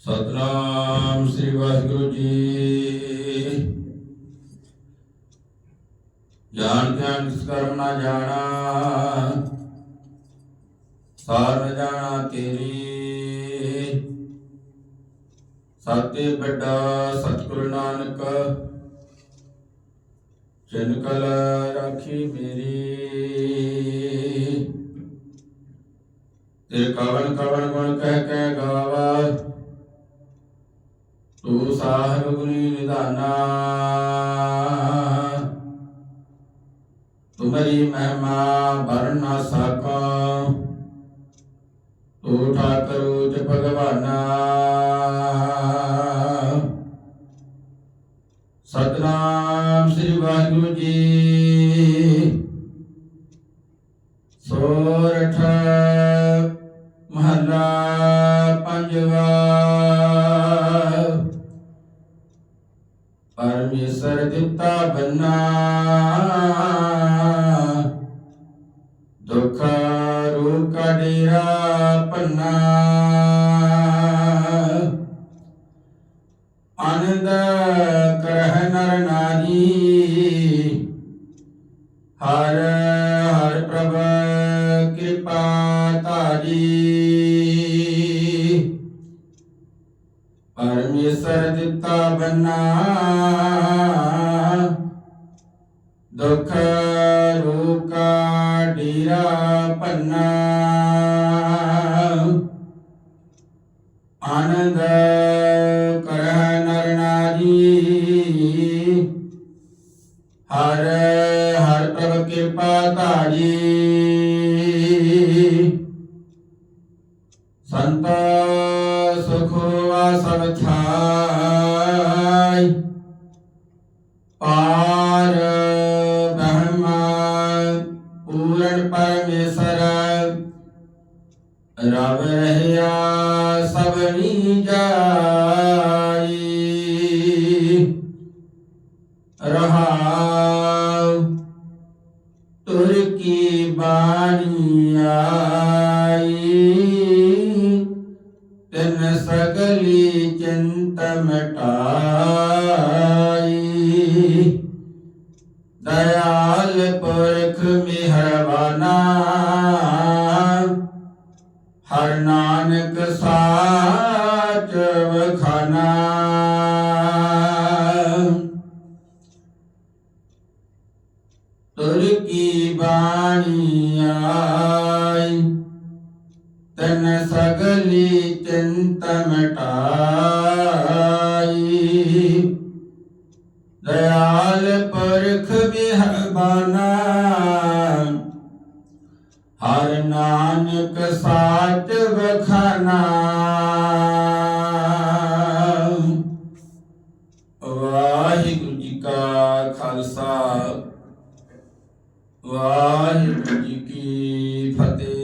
ਸਤਨਾਮ ਸ੍ਰੀ ਵਾਹਿਗੁਰੂ ਜੀ। ਜਾਣ ਧਿਆਨ ਕਰਮ ਨਾ ਜਾਣਾ, ਸਾਰ ਜਾਣਾ ਤੇਰੀ। ਸਤੇ ਵੱਡਾ ਸਤਿਗੁਰੂ ਨਾਨਕ ਜਿਨ ਕਲ ਰਾਖੀ ਮੇਰੀ। ਤੇ ਕਵਨ ਕਵਨ ਗੁਣ ਕਹਿ ਕੇ ਗਾਵਾ ਤੂੰ ਸਾਹਿਬ ਗੁਣੀ ਨਿਧਾਨਾ। ਤੁਮਰੀ ਮਹਿਮਾ ਵਰਨਾ ਨਾ ਸਕਾ। ਤੂੰ ਠਾਕਰ ਉਚ ਭਗਵਾਨਾ। ਸਤਨਾਮ ਸ੍ਰੀ ਵਾਹਿਗੁਰੂ ਜੀ। ਸੋਰਠ ਮਹੱਲਾ ਪੰਜਵਾ। ਪਰਮੇਸ਼ਰ ਦਿੱਤਾ ਬੰਨਾ। ਦੁਖ ਰੂਪ ਕਾ ਡੇਰਾ ਪੰਨਾ ਆਨੰਦ ਕਰਹਿ ਨਰ ਨਾਰੀ ਹਰ ਹਰ ਪ੍ਰਭ ਕਿਰਪਾ ਤਾਰੀ ਪਰਮੇਸ਼ਰ ਦਿੱਤਾ ਬੰਨਾ। ਦੁਖ ਰੂਕਾ ਡੀਰਾ ਪੰਨਾ। ਆਨੰਦ ਕਰਹਿ ਨਰ ਨਾਰੀ ਹਰ ਹਰ ਪ੍ਰਭ ਕਿਰਪਾ ਧਾਰੀ। ਸੰਤ ਸੁਖ ਵਾਸਵ ਥਾਈ ਪਾਰ ਬ੍ਰਹਮ ਪੂਰਨ ਪਰਮੇਸ਼ਰ, ਰਵ ਰਹਿਆ ਸਭਨੀ ਜਾਈ। ਰਹਾਉ ਤੁਰ ਕੀ ਬਾਣੀ ਆਈ। ਸਗਲੀ ਚਿੰਤ ਮਟਾਈ। ਦਇਆਲ ਪੁਰਖ ਮਿਹਰਬਾਨਾ। ਹਰ ਨਾਨਕ ਸਾਚ ਵਖਾਨਾ। ਤੁਰ ਕੀ ਬਾਣੀ ਤਨ ਸਗਲੀ ਚਿੰਤ ਮਟਾਈ ਦਇਆਲ ਪਰਖ ਬਿਹਬਾਨਾ ਹਰ ਨਾਨਕ ਸਾਚ ਵਖਾਨਾ। ਵਾਹਿਗੁਰੂ ਜੀ ਕਾ ਖਾਲਸਾ, ਵਾਹਿਗੁਰੂ ਜੀ ਕੀ ਫਤਿਹ।